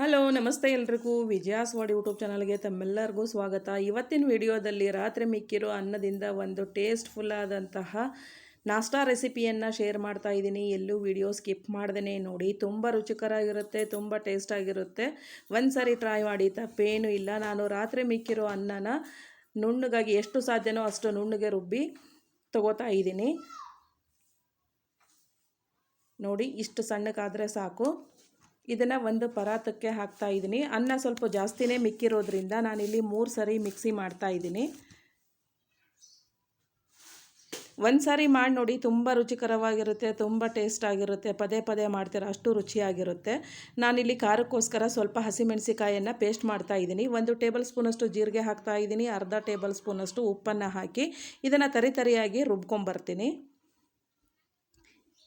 Hello, ನಮಸ್ತೆ ಎಲ್ರಿಗೂ. ವಿಜಯಾಸ್ ವಾಡ್ YouTube ಚಾನಲ್ಗೆ ತಮ್ಮೆಲ್ಲರಿಗೂ ಸ್ವಾಗತ. ಇವತ್ತಿನ ವಿಡಿಯೋದಲ್ಲಿ ರಾತ್ರಿ ಮಿಕ್ಕಿರೋ ಅನ್ನದಿಂದ ಒಂದು ಟೇಸ್ಟ್ಫುಲ್ ಆದಂತಹ ನಾಷ್ಟಾ ರೆಸಿಪಿಯನ್ನು ಶೇರ್ ಮಾಡ್ತಾ ಇದ್ದೀನಿ. ಎಲ್ಲೂ ವಿಡಿಯೋ ಸ್ಕಿಪ್ ಮಾಡ್ದೇ ನೋಡಿ, ತುಂಬ ರುಚಿಕರಾಗಿರುತ್ತೆ, ತುಂಬ ಟೇಸ್ಟ್ ಆಗಿರುತ್ತೆ ಒಂದು ಸಾರಿ ಟ್ರೈ ಮಾಡಿ ತಪ್ಪೇನೂ ಇಲ್ಲ. ನಾನು ರಾತ್ರಿ ಮಿಕ್ಕಿರೋ ಅನ್ನನ ನುಣ್ಣಗಾಗಿ ಎಷ್ಟು ಸಾಧ್ಯನೋ ಅಷ್ಟು ನುಣ್ಣಗೆ ರುಬ್ಬಿ ತಗೋತಾ ಇದ್ದೀನಿ. ನೋಡಿ, ಇಷ್ಟು ಸಣ್ಣಕ್ಕಾದರೆ ಸಾಕು. ಇದನ್ನು ಒಂದು ಪರಾತಕ್ಕೆ ಹಾಕ್ತಾ ಇದ್ದೀನಿ. ಅನ್ನ ಸ್ವಲ್ಪ ಜಾಸ್ತಿನೇ ಮಿಕ್ಕಿರೋದ್ರಿಂದ ನಾನಿಲ್ಲಿ ಮೂರು ಸರಿ ಮಿಕ್ಸಿ ಮಾಡ್ತಾ ಇದ್ದೀನಿ. ಒಂದು ಸಾರಿ ಮಾಡಿ ನೋಡಿ, ತುಂಬ ರುಚಿಕರವಾಗಿರುತ್ತೆ, ತುಂಬ ಟೇಸ್ಟ್ ಆಗಿರುತ್ತೆ, ಪದೇ ಪದೇ ಮಾಡ್ತೀರ ಅಷ್ಟು ರುಚಿಯಾಗಿರುತ್ತೆ. ನಾನಿಲ್ಲಿ ಖಾರಕ್ಕೋಸ್ಕರ ಸ್ವಲ್ಪ ಹಸಿಮೆಣಸಿಕಾಯನ್ನು ಪೇಸ್ಟ್ ಮಾಡ್ತಾ ಇದ್ದೀನಿ. ಒಂದು ಟೇಬಲ್ ಸ್ಪೂನಷ್ಟು ಜೀರಿಗೆ ಹಾಕ್ತಾ ಇದ್ದೀನಿ, ಅರ್ಧ ಟೇಬಲ್ ಸ್ಪೂನಷ್ಟು ಉಪ್ಪನ್ನು ಹಾಕಿ ಇದನ್ನು ತರಿತರಿಯಾಗಿ ರುಬ್ಕೊಂಬರ್ತೀನಿ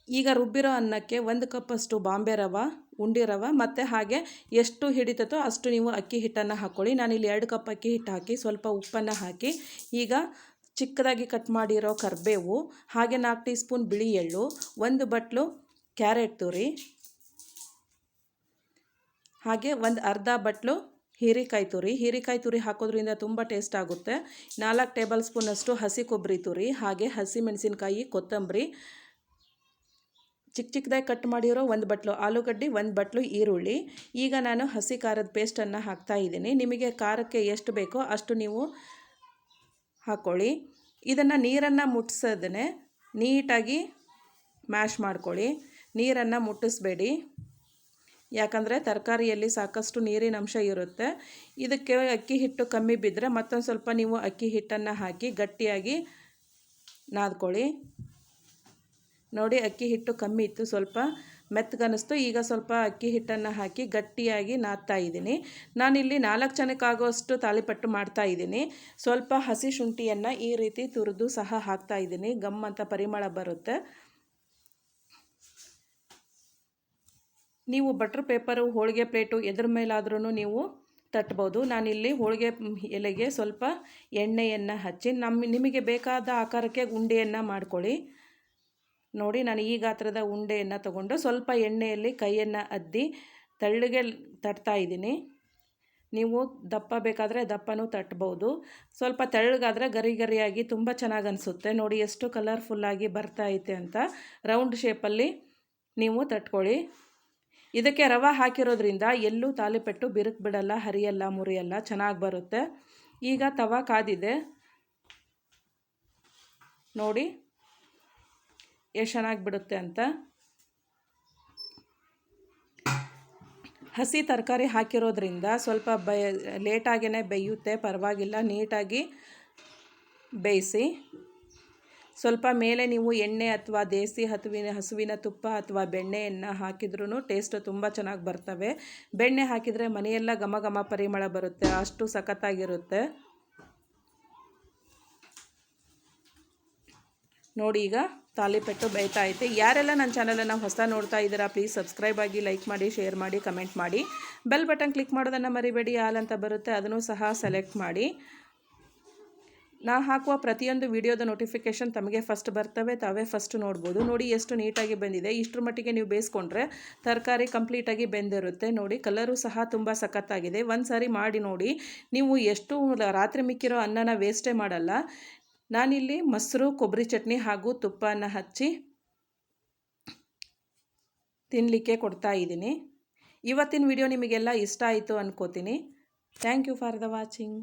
ಈಗ ರುಬ್ಬಿರೋ ಅನ್ನಕ್ಕೆ ಒಂದು ಕಪ್ಪಷ್ಟು ಬಾಂಬೆ ರವೆ, ಉಂಡಿ ರವೆ ಮತ್ತು ಹಾಗೆ ಎಷ್ಟು ಹಿಡಿತತೋ ಅಷ್ಟು ನೀವು ಅಕ್ಕಿ ಹಿಟ್ಟನ್ನು ಹಾಕ್ಕೊಳ್ಳಿ ನಾನಿಲ್ಲಿ ಎರಡು ಕಪ್ ಅಕ್ಕಿ ಹಿಟ್ಟು ಹಾಕಿ, ಸ್ವಲ್ಪ ಉಪ್ಪನ್ನು ಹಾಕಿ, ಈಗ ಚಿಕ್ಕದಾಗಿ ಕಟ್ ಮಾಡಿರೋ ಕರಿಬೇವು, ಹಾಗೆ ನಾಲ್ಕು ಟೀ ಸ್ಪೂನ್ ಬಿಳಿ ಎಳ್ಳು, ಒಂದು ಬಟ್ಲು ಕ್ಯಾರೆಟ್ ತುರಿ, ಹಾಗೆ ಒಂದು ಅರ್ಧ ಬಟ್ಲು ಹೀರೆಕಾಯಿ ತುರಿ. ಹೀರೆಕಾಯಿ ತುರಿ ಹಾಕೋದ್ರಿಂದ ತುಂಬ ಟೇಸ್ಟ್ ಆಗುತ್ತೆ. ನಾಲ್ಕು ಟೇಬಲ್ ಸ್ಪೂನಷ್ಟು ಹಸಿ ಕೊಬ್ಬರಿ ತುರಿ, ಹಾಗೆ ಹಸಿ ಮೆಣಸಿನ್ಕಾಯಿ, ಕೊತ್ತಂಬರಿ ಚಿಕ್ಕ ಚಿಕ್ಕದಾಗಿ ಕಟ್ ಮಾಡಿರೋ ಒಂದು ಬಟ್ಲು, ಆಲೂಗಡ್ಡೆ, ಒಂದು ಬಟ್ಲು, ಈರುಳ್ಳಿ. ಈಗ ನಾನು ಹಸಿ ಖಾರದ ಪೇಸ್ಟನ್ನು ಹಾಕ್ತಾ ಇದ್ದೀನಿ. ನಿಮಗೆ ಖಾರಕ್ಕೆ ಎಷ್ಟು ಬೇಕೋ ಅಷ್ಟು ನೀವು ಹಾಕ್ಕೊಳ್ಳಿ ಇದನ್ನು ನೀರನ್ನು ಮುಟ್ಟಿಸೋದನ್ನೇ ನೀಟಾಗಿ ಮ್ಯಾಶ್ ಮಾಡ್ಕೊಳ್ಳಿ. ನೀರನ್ನು ಮುಟ್ಟಿಸ್ಬೇಡಿ. ಯಾಕಂದರೆ ತರಕಾರಿಯಲ್ಲಿ ಸಾಕಷ್ಟು ನೀರಿನ ಅಂಶ ಇರುತ್ತೆ. ಇದಕ್ಕೆ ಅಕ್ಕಿ ಹಿಟ್ಟು ಕಮ್ಮಿ ಬಿದ್ದರೆ ಮತ್ತೊಂದು ಸ್ವಲ್ಪ ನೀವು ಅಕ್ಕಿ ಹಿಟ್ಟನ್ನು ಹಾಕಿ ಗಟ್ಟಿಯಾಗಿ ನಾದ್ಕೊಳ್ಳಿ. ನೋಡಿ ಅಕ್ಕಿ ಹಿಟ್ಟು ಕಮ್ಮಿ ಇತ್ತು ಸ್ವಲ್ಪ ಮೆತ್ತಗನಿಸ್ತು ಈಗ ಸ್ವಲ್ಪ ಅಕ್ಕಿ ಹಿಟ್ಟನ್ನು ಹಾಕಿ ಗಟ್ಟಿಯಾಗಿ ನಾದ್ತಾ ಇದ್ದೀನಿ. ನಾನಿಲ್ಲಿ ನಾಲ್ಕು ಜನಕ್ಕಾಗುವಷ್ಟು ತಾಲಿಪಟ್ಟು ಮಾಡ್ತಾ ಇದ್ದೀನಿ. ಸ್ವಲ್ಪ ಹಸಿ ಶುಂಠಿಯನ್ನು ಈ ರೀತಿ ತುರಿದು ಸಹ ಹಾಕ್ತಾ ಇದ್ದೀನಿ. ಗಮ್ ಅಂತ ಪರಿಮಳ ಬರುತ್ತೆ. ನೀವು ಬಟ್ರ್ ಪೇಪರು, ಹೋಳಿಗೆ ಪ್ಲೇಟು ಎದ್ರ ಮೇಲಾದ್ರೂ ನೀವು ತಟ್ಬೋದು. ನಾನಿಲ್ಲಿ ಹೋಳಿಗೆ ಎಲೆಗೆ ಸ್ವಲ್ಪ ಎಣ್ಣೆಯನ್ನು ಹಚ್ಚಿ, ನಮ್ಮ ನಿಮಗೆ ಬೇಕಾದ ಆಕಾರಕ್ಕೆ ಉಂಡೆಯನ್ನು ಮಾಡ್ಕೊಳ್ಳಿ. ನೋಡಿ ನಾನು ಈ ಗಾತ್ರದ ಉಂಡೆಯನ್ನು ತಗೊಂಡು ಸ್ವಲ್ಪ ಎಣ್ಣೆಯಲ್ಲಿ ಕೈಯನ್ನು ಅದ್ದಿ ತಳ್ಳಿಗೆ ತಟ್ತಾ ಇದ್ದೀನಿ. ನೀವು ದಪ್ಪ ಬೇಕಾದರೆ ದಪ್ಪನೂ ತಟ್ಬೋದು. ಸ್ವಲ್ಪ ತೆಳ್ಳಗಾದರೆ ಗರಿ ಗರಿಯಾಗಿ ತುಂಬ ಚೆನ್ನಾಗಿ ಅನಿಸುತ್ತೆ. ನೋಡಿ ಎಷ್ಟು ಕಲರ್ಫುಲ್ಲಾಗಿ ಬರ್ತಾ ಐತೆ ಅಂತ ರೌಂಡ್ ಶೇಪಲ್ಲಿ ನೀವು ತಟ್ಕೊಳ್ಳಿ. ಇದಕ್ಕೆ ರವೆ ಹಾಕಿರೋದ್ರಿಂದ ಎಲ್ಲೂ ತಾಲಿಪೆಟ್ಟು ಬಿರುಕು ಬಿಡಲ್ಲ, ಹರಿಯಲ್ಲ, ಮುರಿಯಲ್ಲ, ಚೆನ್ನಾಗಿ ಬರುತ್ತೆ. ಈಗ ತವ ಕಾದಿದೆ. ನೋಡಿ ಎಷ್ಟು ಚೆನ್ನಾಗಿ ಬಿಡುತ್ತೆ ಅಂತ. ಹಸಿ ತರಕಾರಿ ಹಾಕಿರೋದ್ರಿಂದ ಸ್ವಲ್ಪ ಬಯ ಲೇಟಾಗೇ ಬೇಯುತ್ತೆ, ಪರವಾಗಿಲ್ಲ, ನೀಟಾಗಿ ಬೇಯಿಸಿ. ಸ್ವಲ್ಪ ಮೇಲೆ ನೀವು ಎಣ್ಣೆ ಅಥವಾ ದೇಸಿ ಹಸುವಿನ ಹಸುವಿನ ತುಪ್ಪ ಅಥವಾ ಬೆಣ್ಣೆಯನ್ನು ಹಾಕಿದ್ರೂ ಟೇಸ್ಟ್ ತುಂಬ ಚೆನ್ನಾಗಿ ಬರ್ತವೆ. ಬೆಣ್ಣೆ ಹಾಕಿದರೆ ಮನೆಯೆಲ್ಲ ಘಮ ಘಮ ಪರಿಮಳ ಬರುತ್ತೆ, ಅಷ್ಟು ಸಖತ್ತಾಗಿರುತ್ತೆ. ನೋಡಿ ಈಗ ತಾಲಿಪೆಟ್ಟು ಬೇಯ್ತಾ ಐತೆ. ಯಾರೆಲ್ಲ ನನ್ನ ಚಾನಲನ್ನು ಹೊಸ ನೋಡ್ತಾ ಇದ್ದೀರಾ ಪ್ಲೀಸ್ ಸಬ್ಸ್ಕ್ರೈಬ್ ಆಗಿ ಲೈಕ್ ಮಾಡಿ ಶೇರ್ ಮಾಡಿ ಕಮೆಂಟ್ ಮಾಡಿ. ಬೆಲ್ ಬಟನ್ ಕ್ಲಿಕ್ ಮಾಡೋದನ್ನು ಮರಿಬೇಡಿ. ಆಲ್ ಅಂತ ಬರುತ್ತೆ, ಅದನ್ನು ಸಹ ಸೆಲೆಕ್ಟ್ ಮಾಡಿ. ನಾ ಹಾಕುವ ಪ್ರತಿಯೊಂದು ವಿಡಿಯೋದ ನೋಟಿಫಿಕೇಷನ್ ತಮಗೆ ಫಸ್ಟ್ ಬರ್ತವೆ, ತಾವೇ ಫಸ್ಟ್ ನೋಡ್ಬೋದು. ನೋಡಿ ಎಷ್ಟು ನೀಟಾಗಿ ಬಂದಿದೆ. ಇಷ್ಟರ ಮಟ್ಟಿಗೆ ನೀವು ಬೇಯಿಸ್ಕೊಂಡ್ರೆ ತರಕಾರಿ ಕಂಪ್ಲೀಟಾಗಿ ಬೆಂದಿರುತ್ತೆ. ನೋಡಿ ಕಲರು ಸಹ ತುಂಬ ಸಖತ್ತಾಗಿದೆ. ಒಂದು ಸಾರಿ ಮಾಡಿ ನೋಡಿ, ನೀವು ಎಷ್ಟು ರಾತ್ರಿ ಮಿಕ್ಕಿರೋ ಅನ್ನನ ವೇಸ್ಟೇ ಮಾಡಲ್ಲ. ನಾನಿಲ್ಲಿ ಮೊಸರು, ಕೊಬ್ಬರಿ ಚಟ್ನಿ ಹಾಗೂ ತುಪ್ಪನ ಹಚ್ಚಿ ತಿನ್ನಲಿಕ್ಕೆ ಕೊಡ್ತಾ ಇದ್ದೀನಿ. ಇವತ್ತಿನ ವಿಡಿಯೋ ನಿಮಗೆಲ್ಲ ಇಷ್ಟ ಆಯಿತು ಅನ್ಕೋತೀನಿ. Thank you for the watching